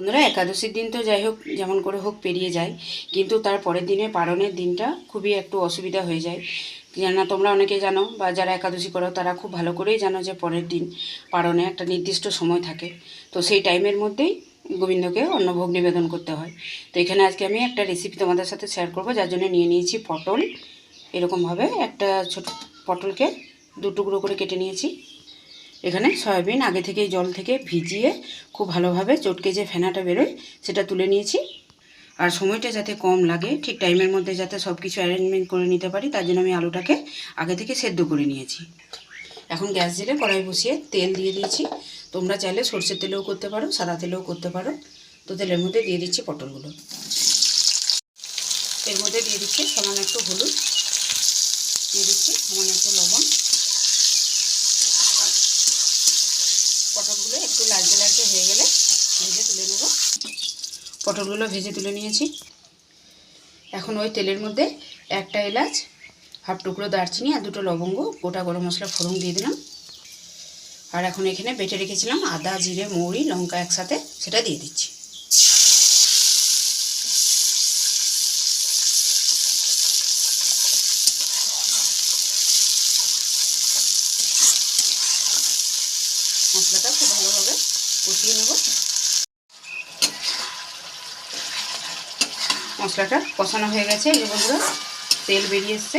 বন্ধুরা, একাদশীর দিন তো যাই হোক, যেমন করে হোক পেরিয়ে যায়। কিন্তু তার পরের দিনে পালনের দিনটা খুবই একটু অসুবিধা হয়ে যায়। কেননা তোমরা অনেকে জানো, বা যারা একাদশী করো, তারা খুব ভালো করেই জানো যে পরের দিন পালনে একটা নির্দিষ্ট সময় থাকে। তো সেই টাইমের মধ্যেই গোবিন্দকে অন্নভোগ নিবেদন করতে হয়। তো এখানে আজকে আমি একটা রেসিপি তোমাদের সাথে শেয়ার করব, যার জন্য নিয়ে নিয়েছি পটল। এরকমভাবে একটা ছোট পটলকে দু টুকরো করে কেটে নিয়েছি। এখানে সয়াবিন আগে থেকেই জল থেকে ভিজিয়ে খুব ভালোভাবে চটকে যে ফেনাটা বেরোয়, সেটা তুলে নিয়েছি। আর সময়টা যাতে কম লাগে, ঠিক টাইমের মধ্যে যাতে সব কিছু অ্যারেঞ্জমেন্ট করে নিতে পারি, তার জন্য আমি আলুটাকে আগে থেকে সেদ্ধ করে নিয়েছি। এখন গ্যাস জেলে কড়াই বসিয়ে তেল দিয়ে দিয়েছি। তোমরা চাইলে সর্ষের তেলেও করতে পারো, সাদা তেলেও করতে পারো। তো তেলের মধ্যে দিয়ে দিচ্ছি পটলগুলো। এর মধ্যে দিয়ে দিচ্ছি সামান্য একটু হলুদ। দিয়ে দিচ্ছি সামান্য একটু লবণ। পটলগুলো একটু লালচে লালচে হয়ে গেলে ভেজে তুলে নেব। পটলগুলো ভেজে তুলে নিয়েছি। এখন ওই তেলের মধ্যে একটা এলাচ, হাফ টুকরো দারচিনি আর দুটো লবঙ্গ, গোটা গরম মশলা ফোড়ন দিয়ে দিলাম। আর এখন এখানে বেটে রেখেছিলাম আদা, জিরে, মৌরি, লঙ্কা একসাথে, সেটা দিয়ে দিচ্ছি। মশলাটা খুব ভালোভাবে কষিয়ে নেব। মশলাটা কষানো হয়ে গেছে। এই বন্ধুরা, তেল বেরিয়ে এসছে।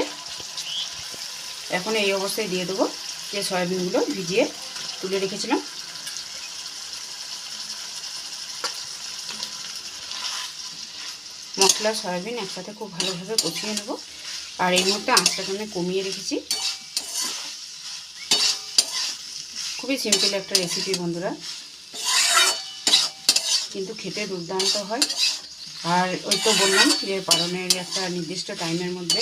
এখন এই অবস্থায় দিয়ে দেবো যে সয়াবিনগুলো ভিজিয়ে তুলে রেখেছিলাম। মশলা, সয়াবিন একসাথে খুব ভালোভাবে কষিয়ে নেব। আর এই মুহূর্তে আঁচটাকে আমি কমিয়ে রেখেছি। খুবই সিম্পল একটা রেসিপি বন্ধুরা। কিন্তু খেতে দুর্দান্ত হয়। আর ওই তো বললাম যে পালনের একটা নির্দিষ্ট টাইমের মধ্যে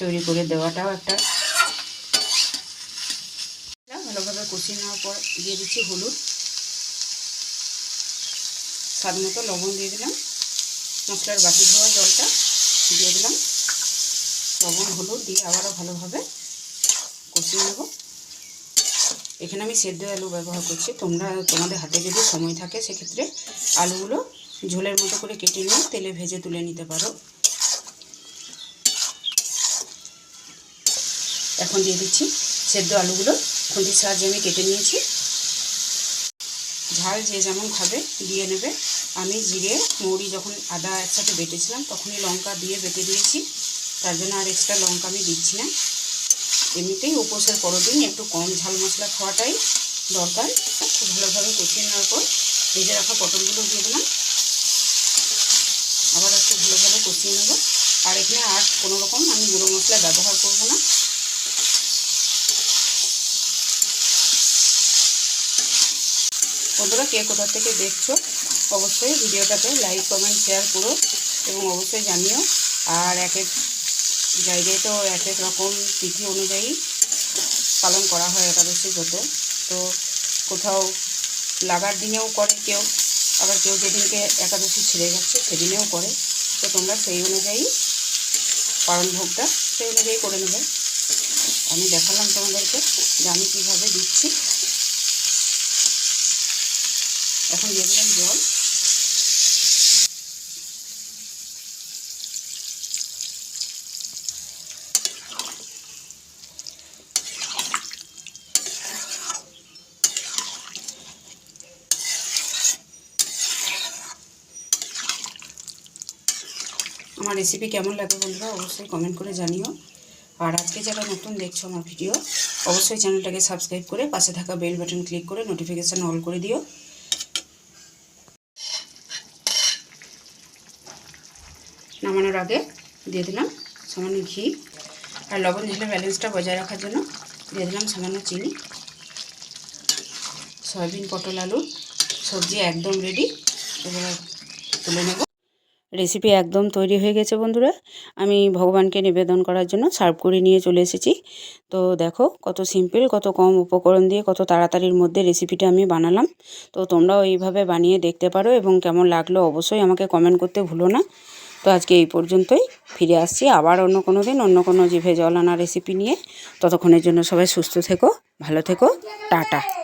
তৈরি করে দেওয়াটাও একটা ভালোভাবে কষিয়ে নেওয়ার পর দিয়ে দিচ্ছি হলুদ। স্বাদ মতো লবণ দিয়ে দিলাম। মশলার বাটি ধোয়া জলটা দিয়ে দিলাম। লবণ, হলুদ দিয়ে আবারও ভালোভাবে কষিয়ে নেব। এখানে আমি সেদ্ধ আলু ব্যবহার করছি। তোমরা, তোমাদের হাতে যদি সময় থাকে, সেক্ষেত্রে আলুগুলো ঝোলের মতো করে কেটে নিয়ে তেলে ভেজে তুলে নিতে পারো। এখন দিয়ে দিচ্ছি সেদ্ধ আলুগুলো। খুন্তির সাহায্যে আমি কেটে নিয়েছি। ঝাল যে যেমন খাবে, দিয়ে নেবে। আমি জিরে, মৌরি যখন আদা একসাথে বেটেছিলাম, তখনই লঙ্কা দিয়ে বেটে দিয়েছি। তার জন্য আর এক্সট্রা লঙ্কা আমি দিচ্ছি না। এমনিতেই উপোসের পরদিন একটু কম ঝাল মশলা খাওয়াটাই দরকার। খুব ভালোভাবে কষিয়ে নেওয়ার পর ভেজে রাখা পটলগুলো দিয়ে দিলাম। আবার একটু ভালোভাবে কষিয়ে নেব। আর এখানে আর কোনো রকম আমি গুঁড়ো মশলা ব্যবহার করব না। বন্ধুরা, কে কোথা থেকে দেখছ, অবশ্যই ভিডিওটাতে লাইক, কমেন্ট শেয়ার করো এবং অবশ্যই জানিও। আর এক এক জায়গায় তো এক এক রকম তিথি অনুযায়ী পালন করা হয় একাদশী ব্রত। তো কোথাও লাগার দিনেও করে কেউ, আবার কেউ যেদিনকে একাদশী ছেড়ে যাচ্ছে সেদিনেও করে। তো তোমরা সেই অনুযায়ী পালন ভোগটা সেই অনুযায়ী করে নেবে। আমি দেখালাম তোমাদেরকে যে আমি কীভাবে দিচ্ছি। এখন দিয়ে দিলাম জল। আমার রেসিপি কেমন লাগে বন্ধুরা, অবশ্যই কমেন্ট করে জানিও। আর আজকে যারা নতুন দেখছ আমার ভিডিও অবশ্যই চ্যানেলটাকে সাবস্ক্রাইব করে পাশে থাকা বেল বাটন ক্লিক করে নোটিফিকেশান অল করে দিও। নামানোর আগে দিয়ে দিলাম সামান্য ঘি আর লবণ ঝালের ব্যালেন্সটা বজায় রাখার জন্য দিয়ে দিলাম সামান্য চিনি। সয়াবিন, পটল, আলু, সবজি একদম রেডি এবার তুলে নেব। রেসিপি একদম তৈরি হয়ে গেছে বন্ধুরা। আমি ভগবানকে নিবেদন করার জন্য সার্ভ করে নিয়ে চলে এসেছি। তো দেখো, কত সিম্পল কত কম উপকরণ দিয়ে কত তাড়াতাড়ির মধ্যে রেসিপিটা আমি বানালাম। তো তোমরাও এইভাবে বানিয়ে দেখতে পারো এবং কেমন লাগল অবশ্যই আমাকে কমেন্ট করতে ভুলো না। তো আজকে এই পর্যন্তই, ফিরে আসছি আবার অন্য কোনো দিন, অন্য কোনো জিভে জল আনা রেসিপি নিয়ে। ততক্ষণের জন্য সবাই সুস্থ থেকো, ভালো থেকো, টাটা।